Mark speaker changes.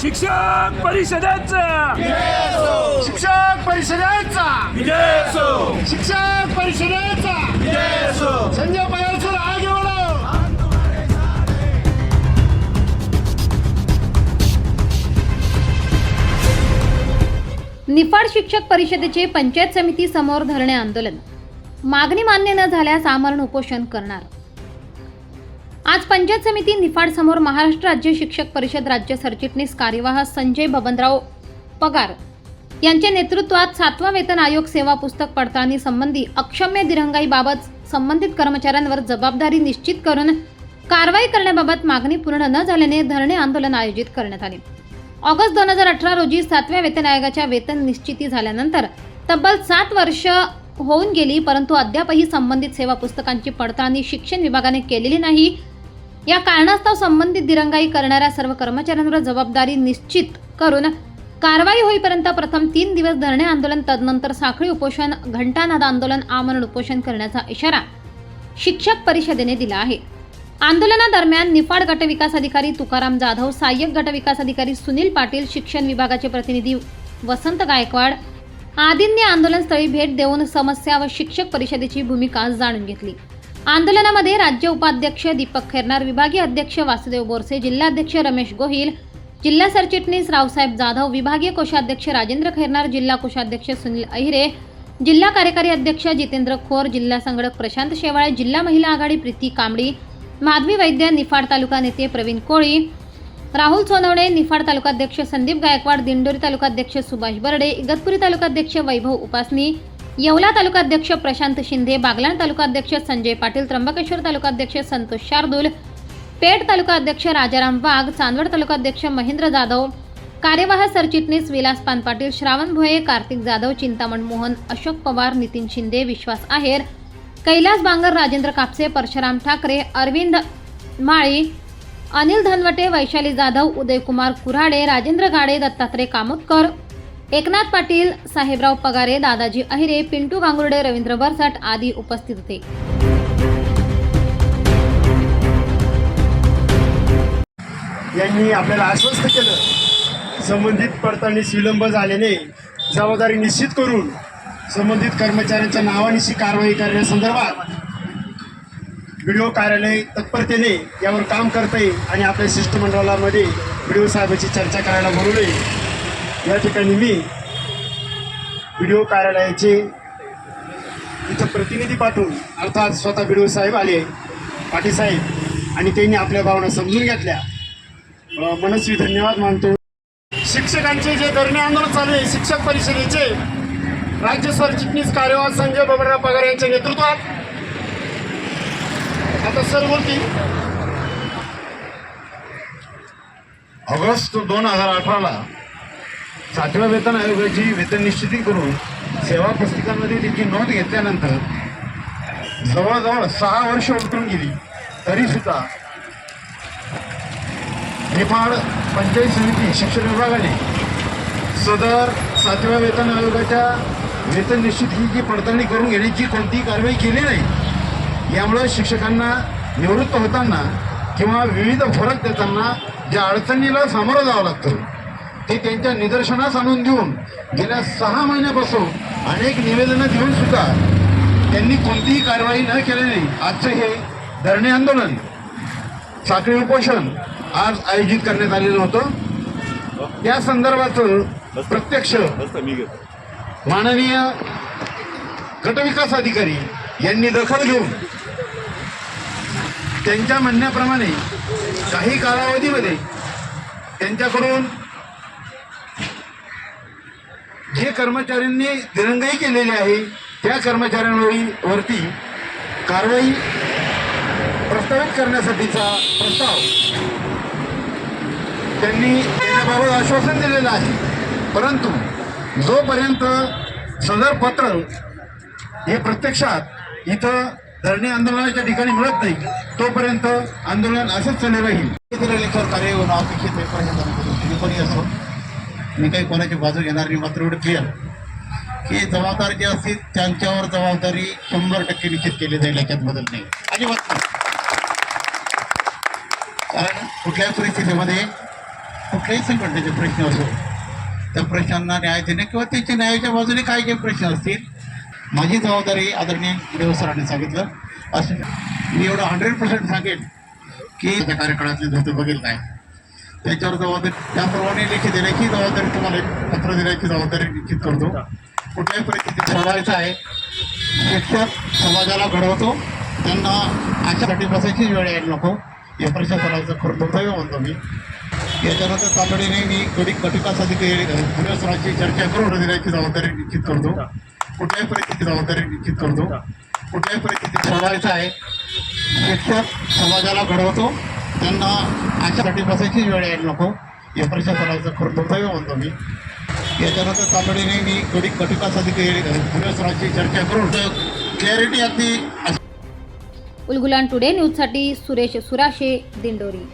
Speaker 1: शिक्षक परिषदेचा.
Speaker 2: शिक्षक परिषदेचा.
Speaker 1: विजय असो
Speaker 2: शिक्षक परिषदेचा.
Speaker 1: विजय असो
Speaker 2: संजय पवार आगे बढ़ो
Speaker 3: निफाड शिक्षक परिषदेचे पंचायत समिती समोर धरणे आंदोलन. मागणी मान्य न झाल्यास आमरण उपोषण करणार. आज पंचायत समिती निफाड समोर महाराष्ट्र राज्य शिक्षक परिषद राज्य सरचिटणीस कार्यवाह संजय बबनराव पगार. यांच्या नेतृत्वात सातवा वेतन आयोग सेवा पुस्तक पडताळणी संबंधी अक्षम्य दिरंगाईबाबत संबंधित कर्मचाऱ्यांवर जबाबदारी निश्चित करून कारवाई करण्याबाबत मागणी पूर्ण न झाल्याने धरणे आंदोलन आयोजित करण्यात आले. ऑगस्ट दोन हजार अठरा रोजी सातव्या वेतन आयोगाच्या वेतन निश्चिती झाल्यानंतर तब्बल सात वर्ष होऊन गेली परंतु अद्यापही संबंधित सेवा पुस्तकांची पडताळणी शिक्षण विभागाने केलेली नाही. या कारणास्तव संबंधित दिरंगाई करणाऱ्या सर्व कर्मचाऱ्यांवर जबाबदारी निश्चित करून कारवाई होईपर्यंत प्रथम तीन दिवस धरणे आंदोलन तदनंतर साखळी उपोषण घंटानाद आंदोलन आमरण उपोषण करण्याचा इशारा शिक्षक परिषदेने दिला आहे. आंदोलनादरम्यान निफाड गटविकास अधिकारी तुकाराम जाधव सहाय्यक गटविकास अधिकारी सुनील पाटील शिक्षण विभागाचे प्रतिनिधी वसंत गायकवाड आदींनी आंदोलनस्थळी भेट देऊन समस्या व शिक्षक परिषदेची भूमिका जाणून घेतली. आंदोलनामध्ये राज्य उपाध्यक्ष दीपक खेरनार विभागीय अध्यक्ष वासुदेव बोरसे जिल्हाध्यक्ष रमेश गोहिल जिल्हा सरचिटणीस रावसाहेब जाधव विभागीय कोषाध्यक्ष राजेंद्र खैरनार जिल्हा कोषाध्यक्ष सुनील अहिरे जिल्हा कार्यकारी अध्यक्ष जितेंद्र खोर जिल्हा संगणक प्रशांत शेवाळे जिल्हा महिला आघाडी प्रीती कांबळी माधवी वैद्य निफाड तालुका नेते प्रवीण कोळी राहुल सोनवणे निफाड तालुकाध्यक्ष संदीप गायकवाड दिंडोरी तालुकाध्यक्ष सुभाष बर्डे इगतपुरी तालुकाध्यक्ष वैभव उपासनी येवला तालुकाध्यक्ष प्रशांत शिंदे बागलाण तालुकाध्यक्ष संजय पाटील त्र्यंबकेश्वर तालुकाध्यक्ष संतोष शार्दूल पेठ तालुकाध्यक्ष राजाराम वाघ चांदवड तालुकाध्यक्ष महेंद्र जाधव कार्यवाह सरचिटणीस विलास पान पाटील श्रावण भोये कार्तिक जाधव चिंतामण मोहन अशोक पवार नितीन शिंदे विश्वास आहेर कैलास बांगर राजेंद्र कापसे परशुराम ठाकरे अरविंद माळी अनिल धनवटे वैशाली जाधव उदयकुमार कुऱ्हाडे राजेंद्र गाडे दत्तात्रय कामोदकर एकनाथ पाटील साहेबराव पगारे दादाजी अहिरे पिंटू गांगुर्डे रवींद्र बरसाट आदी उपस्थित होते.
Speaker 2: यांनी आपल्याला आश्वस्त केलं. संबंधित पडताळणीस विलंब झाल्याने जबाबदारी निश्चित करून संबंधित कर्मचाऱ्यांच्या नावानिशी कारवाई करण्यासंदर्भात व्हिडिओ कार्यालय तत्परतेने यावर काम करते आणि आपल्या शिष्टमंडळामध्ये व्हिडिओ साहेबाची चर्चा करायला बोलवले या ठिकाणी मी व्हिडिओ कार्यालयाचे इथं प्रतिनिधी पाठवून अर्थात स्वतः व्हिडिओ साहेब आले पाटील साहेब आणि त्यांनी आपल्या भावना समजून घेतल्या. मनस्वी धन्यवाद मानतो. शिक्षकांचे जे धरणे आंदोलन चालू आहे शिक्षक परिषदेचे राज्य सरचिटणीस कार्यवाह संजय बबनराव पगार यांच्या नेतृत्वात आता सर बोलतील.
Speaker 4: ऑगस्ट दोन हजार अठराला सातव्या वेतन आयोगाची वेतन निश्चिती करून सेवा पुस्तिकांमध्ये त्याची नोंद घेतल्यानंतर जवळजवळ सहा वर्ष उलटून गेली. तरी सुद्धा निफाड पंचायत समिती शिक्षण विभागाने सदर सातव्या वेतन आयोगाच्या वेतन निश्चितीची पडताळणी करून घेण्याची कोणतीही कारवाई केली नाही. यामुळे शिक्षकांना निवृत्त होताना किंवा विविध फरक देताना ज्या अडचणीला सामोरं जावं लागतं. ते त्यांच्या निदर्शनास आणून देऊन गेल्या सहा महिन्यापासून अनेक निवेदनं देऊन सुद्धा त्यांनी कोणतीही कारवाई न केल्याने आजचं हे धरणे आंदोलन साखळी उपोषण आज आयोजित करण्यात आलेलं होतं. त्या संदर्भात प्रत्यक्ष माननीय गटविकास अधिकारी यांनी दखल घेऊन त्यांच्या म्हणण्याप्रमाणे काही कालावधीमध्ये त्यांच्याकडून जे कर्मचाऱ्यांनी दिरंगाई केलेली आहे त्या कर्मचाऱ्यांवरती कारवाई प्रस्तावित करण्यासाठीचा प्रस्ताव त्यांनी त्याबाबत आश्वासन दिलेलं आहे. परंतु जोपर्यंत सदर पत्र हे प्रत्यक्षात इथं धरणे आंदोलनाच्या ठिकाणी मिळत नाही तोपर्यंत आंदोलन असंच चालू राहील. लेखर कार्य अपेक्षित आहे मी काही कोणाची बाजू घेणार नाही मात्र एवढं क्लिअर की जबाबदार जे असतील त्यांच्यावर जबाबदारी शंभर टक्के निश्चित केली जाईल याच्यात बदल नाही. अजिबात कारण कुठल्याही परिस्थितीमध्ये
Speaker 5: कुठल्याही संघटनेचे प्रश्न असो त्या प्रश्नांना न्याय देणे किंवा त्याच्या न्यायाच्या बाजूने काय काही प्रश्न असतील माझी जबाबदारी आदरणीय देव सरांनी सांगितलं. असं मी एवढं हंड्रेड पर्सेंट सांगेन की त्या कार्यकाळातले धोते बघेल काय त्याच्यावर जबाबदारी त्याप्रमाणे लेखी देण्याची जबाबदारी तुम्हाला एक पत्र देण्याची जबाबदारी निश्चित करतो. कुठल्याही परिस्थितीत ठरवायचं आहे. शिक्षक समाजाला घडवतो. त्यांना अशासाठी बसायची वेळ यायला नको. या प्रशासनाचं खरं दुर्दैव म्हणतो मी. याच्यानंतर तातडीने मी कधी कटिकासाठी दिवसराची चर्चा करून देण्याची जबाबदारी निश्चित करतो. कुठल्याही परिस्थितीत जबाबदारी निश्चित करतो. कुठल्याही परिस्थितीत ठरवायचं आहे. शिक्षक समाजाला घडवतो. त्यांना अशासाठी बसायची वेळ यायला नको. या प्रशासनाचं खरं कर्तव्य म्हणतो मी. याच्यानंतर तातडीने मी कडी कटिकासाठी दिवसराची चर्चा करून क्लॅरिटी अगदी
Speaker 3: उलगुलान टुडे न्यूजसाठी सुरेश सुराशे दिंडोरी.